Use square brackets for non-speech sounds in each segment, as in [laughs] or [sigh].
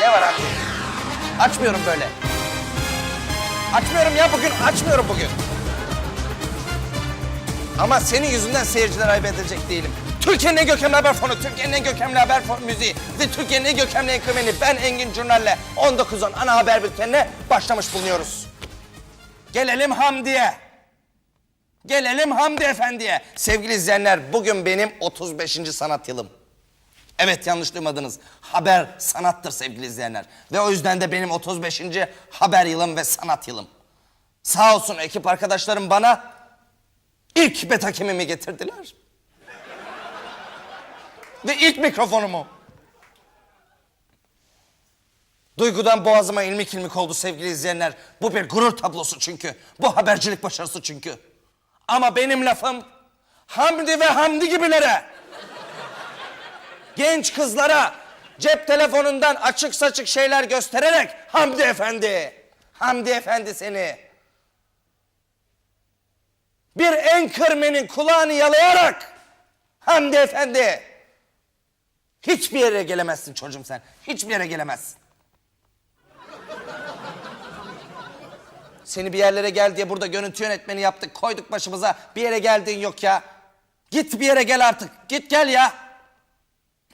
Ne var abi? Açmıyorum böyle. Açmıyorum ya bugün, açmıyorum bugün. Ama senin yüzünden seyirciler ayıp edecek değilim. Türkiye'nin en görkemli haber fonu, Türkiye'nin en görkemli haber fonu müziği ve Türkiye'nin en görkemli enkırmeni ben Engin Curnal'le 19.10 ana haber bültenine başlamış bulunuyoruz. Gelelim Hamdi'ye. Gelelim Hamdi Efendi'ye. Sevgili izleyenler bugün benim 35. sanat yılım. Evet yanlış duymadınız. Haber sanattır sevgili izleyenler. Ve o yüzden de benim 35. haber yılım ve sanat yılım. Sağ olsun ekip arkadaşlarım bana ilk beta kimimi getirdiler. ve ilk mikrofonumu. Duygudan boğazıma ilmik ilmik oldu sevgili izleyenler. Bu bir gurur tablosu çünkü. Bu habercilik başarısı çünkü. Ama benim lafım Hamdi ve Hamdi gibilere. Genç kızlara cep telefonundan açık saçık şeyler göstererek Hamdi Efendi. Hamdi Efendi seni. Bir enkırmenin kulağını yalayarak Hamdi Efendi. Hiçbir yere gelemezsin çocuğum sen. Hiçbir yere gelemezsin. Seni bir yerlere gel diye burada görüntü yönetmeni yaptık. Koyduk başımıza. Bir yere geldiğin yok ya. Git bir yere gel artık. Git gel ya.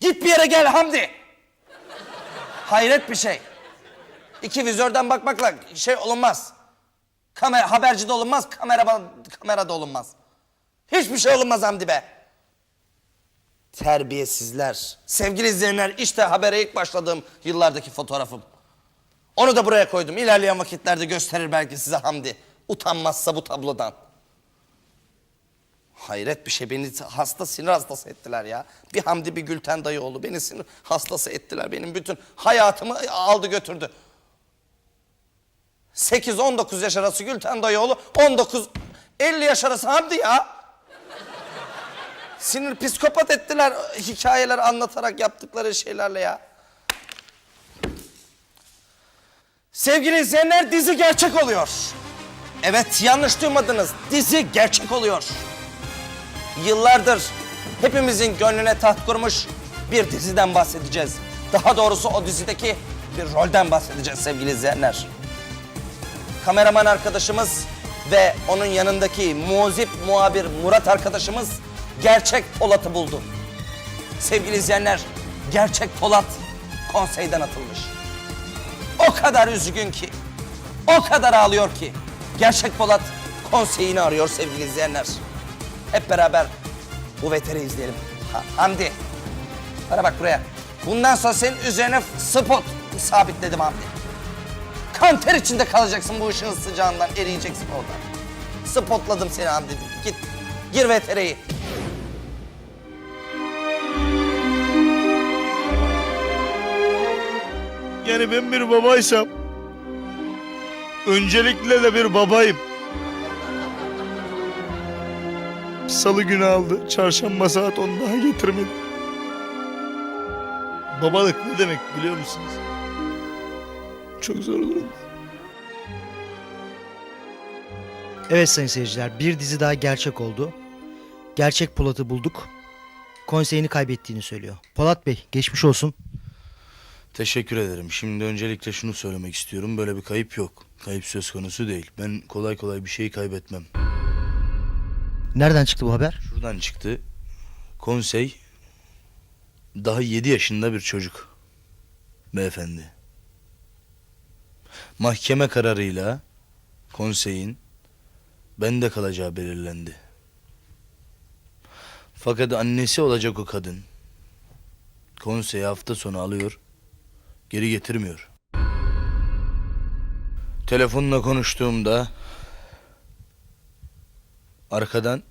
Git bir yere gel Hamdi. Hayret bir şey. İki vizörden bakmakla şey olunmaz. Kamera, haberci de olunmaz, kamera, kamera da olunmaz. Hiçbir şey olunmaz Hamdi be. Terbiyesizler. Sevgili izleyenler işte habere ilk başladığım yıllardaki fotoğrafım. Onu da buraya koydum. İlerleyen vakitlerde gösterir belki size Hamdi. Utanmazsa bu tablodan. Hayret bir şey beni hasta sinir hastası ettiler ya. Bir Hamdi bir Gülten dayıoğlu beni sinir hastası ettiler. Benim bütün hayatımı aldı götürdü. 8-19 yaş arası Gülten dayıoğlu 19 50 yaş arası Hamdi ya. Sinir psikopat ettiler hikayeler anlatarak yaptıkları şeylerle ya. Sevgili izleyenler dizi gerçek oluyor. Evet yanlış duymadınız. Dizi gerçek oluyor. Yıllardır hepimizin gönlüne taht kurmuş bir diziden bahsedeceğiz. Daha doğrusu o dizideki bir rolden bahsedeceğiz sevgili izleyenler. Kameraman arkadaşımız ve onun yanındaki muzip muhabir Murat arkadaşımız gerçek Polat'ı buldu. Sevgili izleyenler, gerçek Polat konseyden atılmış. O kadar üzgün ki, o kadar ağlıyor ki. Gerçek Polat konseyini arıyor sevgili izleyenler. Hep beraber bu veteri izleyelim. Ha, Hamdi, bana bak buraya. Bundan sonra senin üzerine spot sabitledim Hamdi. Kanter içinde kalacaksın bu ışığın sıcağından, eriyeceksin orada. Spotladım seni Hamdi. Git, gir VTR'yi. Yani ben bir babaysam öncelikle de bir babayım. Salı günü aldı. Çarşamba saat 10 daha getirmedi. Babalık ne demek biliyor musunuz? Çok zor olur. Evet sayın seyirciler bir dizi daha gerçek oldu. Gerçek Polat'ı bulduk. Konseyini kaybettiğini söylüyor. Polat Bey geçmiş olsun. Teşekkür ederim. Şimdi öncelikle şunu söylemek istiyorum. Böyle bir kayıp yok. Kayıp söz konusu değil. Ben kolay kolay bir şeyi kaybetmem. Nereden çıktı bu haber? Şuradan çıktı. Konsey daha 7 yaşında bir çocuk. Beyefendi. Mahkeme kararıyla konseyin bende kalacağı belirlendi. Fakat annesi olacak o kadın konseyi hafta sonu alıyor, geri getirmiyor. Telefonla konuştuğumda arkadan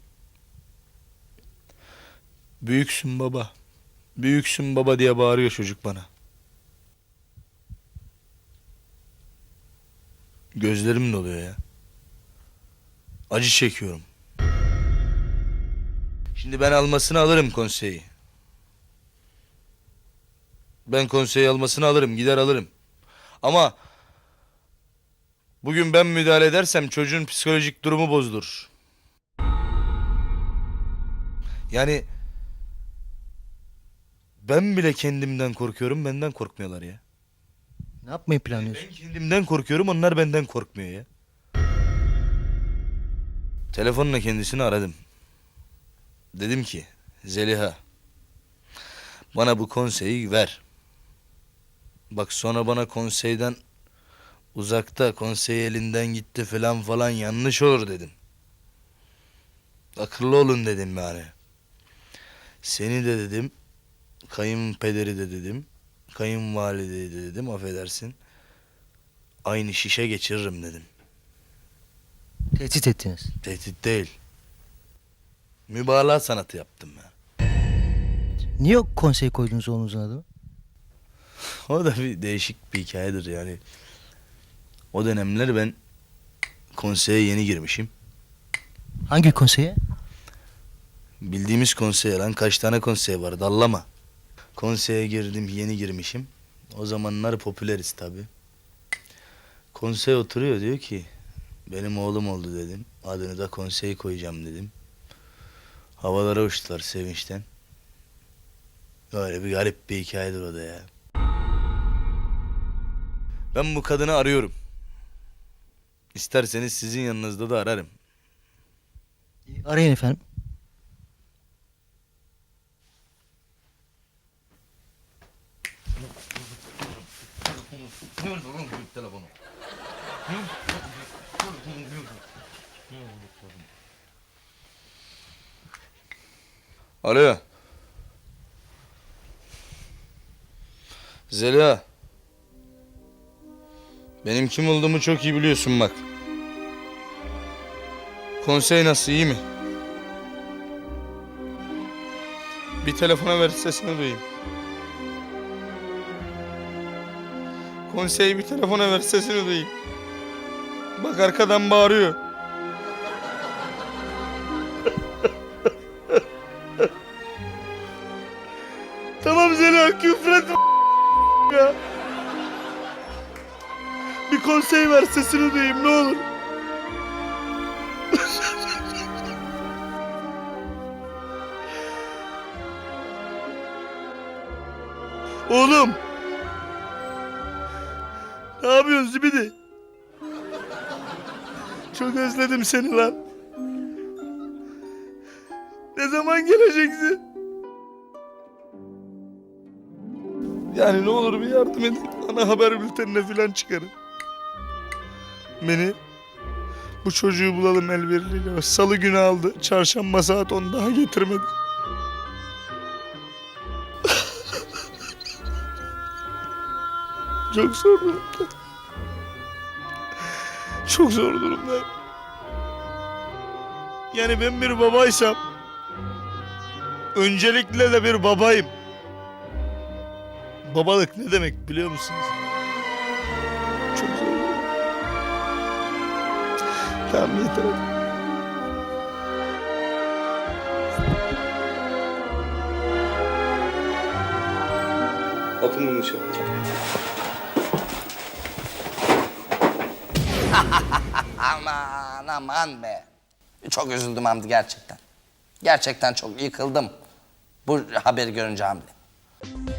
Büyüksün baba. Büyüksün baba diye bağırıyor çocuk bana. Gözlerim doluyor ya. Acı çekiyorum. Şimdi ben almasını alırım konseyi. Ben konseyi almasını alırım, gider alırım. Ama bugün ben müdahale edersem çocuğun psikolojik durumu bozulur. Yani Ben bile kendimden korkuyorum, benden korkmuyorlar ya. Ne yapmayı planlıyorsun? Ben kendimden korkuyorum, onlar benden korkmuyor ya. Telefonla kendisini aradım. Dedim ki, Zeliha, bana bu konseyi ver. Bak sonra bana konseyden uzakta, konsey elinden gitti falan falan yanlış olur dedim. Akıllı olun dedim yani. Seni de dedim, kayınpederi de dedim, kayınvalideyi de dedim, affedersin. Aynı şişe geçiririm dedim. Tehdit ettiniz. Tehdit değil. Mübalağa sanatı yaptım ben. Niye konsey koydunuz oğlunuzun adını? [laughs] O da bir değişik bir hikayedir yani. O dönemler ben konseye yeni girmişim. Hangi konseye? Bildiğimiz konsey lan kaç tane konsey var dallama. Konseye girdim yeni girmişim. O zamanlar popüleriz tabi. Konsey oturuyor diyor ki benim oğlum oldu dedim. Adını da konsey koyacağım dedim. Havalara uçtular sevinçten. Öyle bir garip bir hikayedir o da ya. Ben bu kadını arıyorum. İsterseniz sizin yanınızda da ararım. Arayın efendim. Alo. Zeliha. Benim kim olduğumu çok iyi biliyorsun bak. Konsey nasıl iyi mi? Bir telefona ver sesini duyayım. Konseyi bir telefona ver sesini duyayım. Bak arkadan bağırıyor. [laughs] Tamam Zeliha küfretme [laughs] ya. Bir konsey ver sesini duyayım ne olur. [laughs] Oğlum. Ne yapıyorsun Zibidi? Çok özledim seni lan. Ne zaman geleceksin? Yani ne olur bir yardım edin. Ana haber bültenine falan çıkarın. Beni bu çocuğu bulalım el birliğiyle. Salı günü aldı. Çarşamba saat 10 daha getirmedi. Çok zor durumda. Çok zor durumda. Yani ben bir babaysam öncelikle de bir babayım. Babalık ne demek biliyor musunuz? Çok zor. Tamam yeter hadi. Atın bunu dışarı. Aman aman be. Çok üzüldüm Hamdi gerçekten. Gerçekten çok yıkıldım. Bu haberi görünce Hamdi.